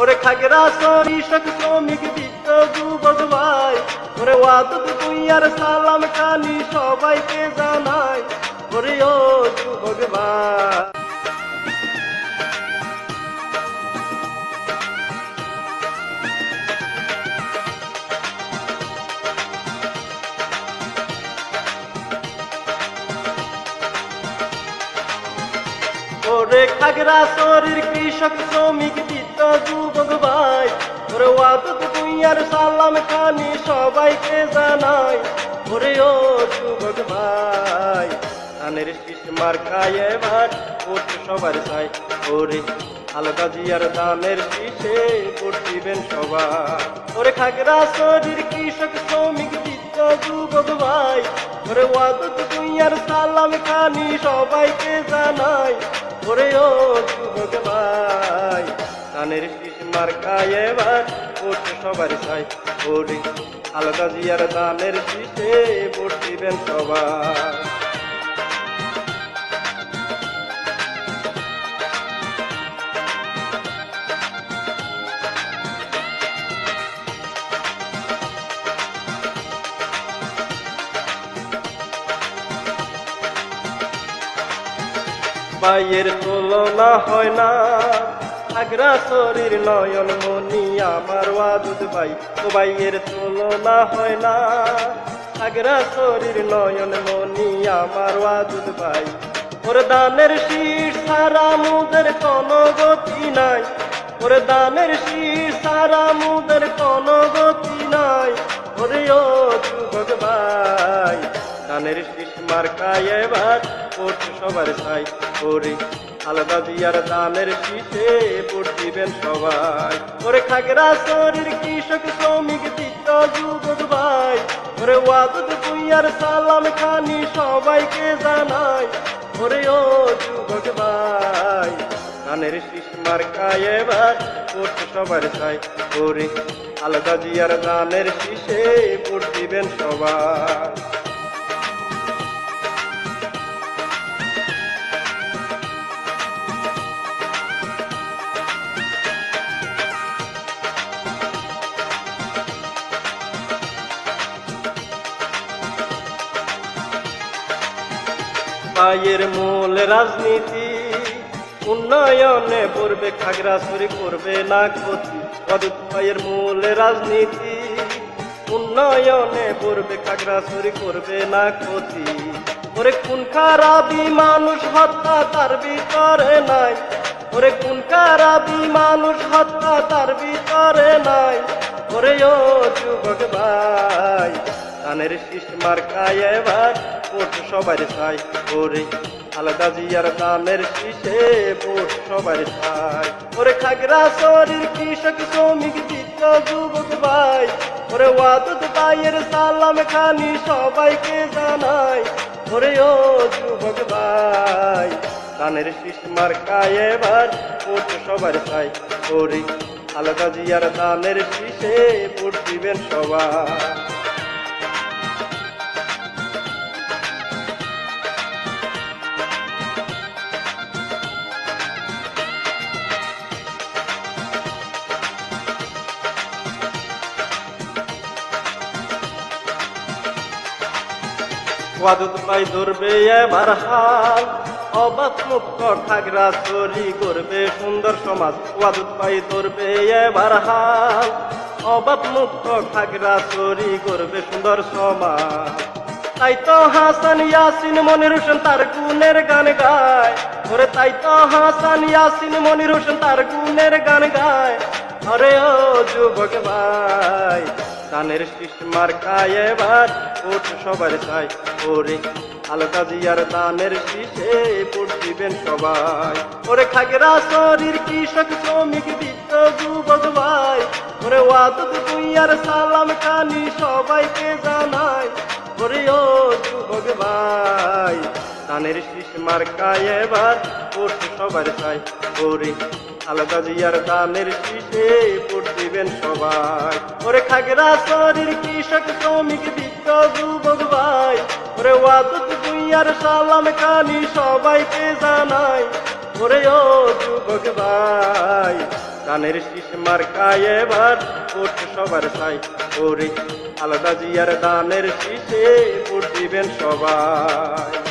ওরে খাগরা কৃষক শ্রমিক বৃত্ত যুবক ভাই ওরে ওয়াদুদ দুইয়ার সালাম খানি সবাইকে জানাই। ওরে ও যুবক ভাই। ওরে খাগরা শরীর কৃষক, শ্রমিক বৃত্ত যুবক ভাই। ওরে ওয়াদত দুইয়ার সালাম খানি সবাইকে জানাই। ওরে ও যুবক ভাই, ধানের শীষ মার্কায় এবার ভোট সবার চাই ওরে আলগা জিয়ার দানের শীষে ভোট দিবেন সবাই। ওরে খাগরা শরীর কৃষক, শ্রমিক বৃত্ত যুবক ভাই। ওরে ওয়াদত দুইয়ার সালাম খানি সবাইকে জানাই। ওরে ও যুবক ভাই কানের শীষ মার্কায় এবার ভোট সবার চাই ওরে আলগা জিয়ার দানের শীষে ভোট সবাই। ভাইয়ের তুলনা হয় না। আগ্রা শরীর নয়ন মনি আমার ওয়াদুদ ভাই, ও ভাইয়ের তুলনা হয় না। আগ্রা শরীর নয়ন মনি আমার ওয়াদুদ ভাই, ওর দানের শীষ সারা মুদের কোনো গতি নাই। ওর দানের শীষ সারা মুদের কোনো গতি নাই। ওরে ও যুবক ভাই, দানের শীষ মার্কায় এবার ভোট সবার চাই ওরে আলাদা দিয়ার দানের শীষে ভোট দিবেন সবাই। ওরে খাগরা শরীর কৃষক, শ্রমিক দিত যুবক ভাই। ওরে ওয়াদুদ দুইয়ার সালাম খানি সবাইকে জানাই। ওরে ও যুবক ভাই ধানের শীষ মার্কায় এবার ভোট সবার চাই ওরে আলাদা জিয়ার দানের শীষে ভোট দিবেন সবাই। ভাইয়ের মূল রাজনীতি। উন্নয়নে পড়বে, খাগড়াছড়ি করবে না ক্ষতি। অদূত ভাইয়ের মূল রাজনীতি। উন্নয়নে পড়বে, খাগড়াছড়ি করবে না ক্ষতি। ওরে কোন খারাপি মানুষ হত্যা তার ভিতরে নাই। ওরে কোন খারাপি মানুষ হত্যা তার ভিতরে নাই। ওরে ও যুবক ভাই। ধানের শীষ মার্কায় এবার ভোট সবার চাই ওরে আলাদা জিয়ার দানের শীষে ভোট সবার চাই ওরে খাগরা শরীর কৃষক, শ্রমিক দিত যুবক ভাই। ওরে ওয়াদুদ ভাইয়ের সালাম খানি সবাইকে জানাই। ওরে ও যুবক ভাই দানের শীষ মার্কায় এবার ভোট সবার চাই ওরে আলাদা জিয়ার দানের শীষে দিবেন সবাই। ওয়াদুদ পাই ধরবে এবার হাল। অবাধ মুক্ত খাগরা চুরি করবে সুন্দর সমাজ। ওয়াদুদ পাই ধরবে এবার হাল। অবাধ মুক্ত খাগরা চুরি করবে সুন্দর সমাজ। তাই তো হাসান ইয়াসিন, মনির হোসেন তার গুণের গান গায়। ওরে তাই তো হাসান ইয়াসিন, মনির হোসেন তার গুণের গান গায়। আরে ও যুবক ভাই দানের শীষ মার্কায় এবার ভোট সবার চাই। ওরে আলতা জিয়ার দানের শীষে ভোট সবাই। ওরে খাগরা শরীর কৃষক, শ্রমিক বৃত্ত যুবক, ভাই। ওরে ওয়াদুদ দুইয়ার সালাম খানি সবাইকে জানাই। ওরে ও যুবক ভাই। ধানের শীষ মার্কায় এবার ভোট সবার চাই ওরে আলাদা জিয়ার দানের শীষে ভোট দিবেন সবাই। ওরে খাগরা শরীর কৃষক, শ্রমিক বৃত্ত যুবক ভাই। ওরে ওয়াদুদ দুইয়ার সালাম খানি সবাইকে জানাই। ওরে ও যুবক ভাই ধানের শীষ মার্কায় এবার ভোট সবার চাই ওরে আলাদা জিয়ার দানের শীষে ভোট দিবেন সবাই।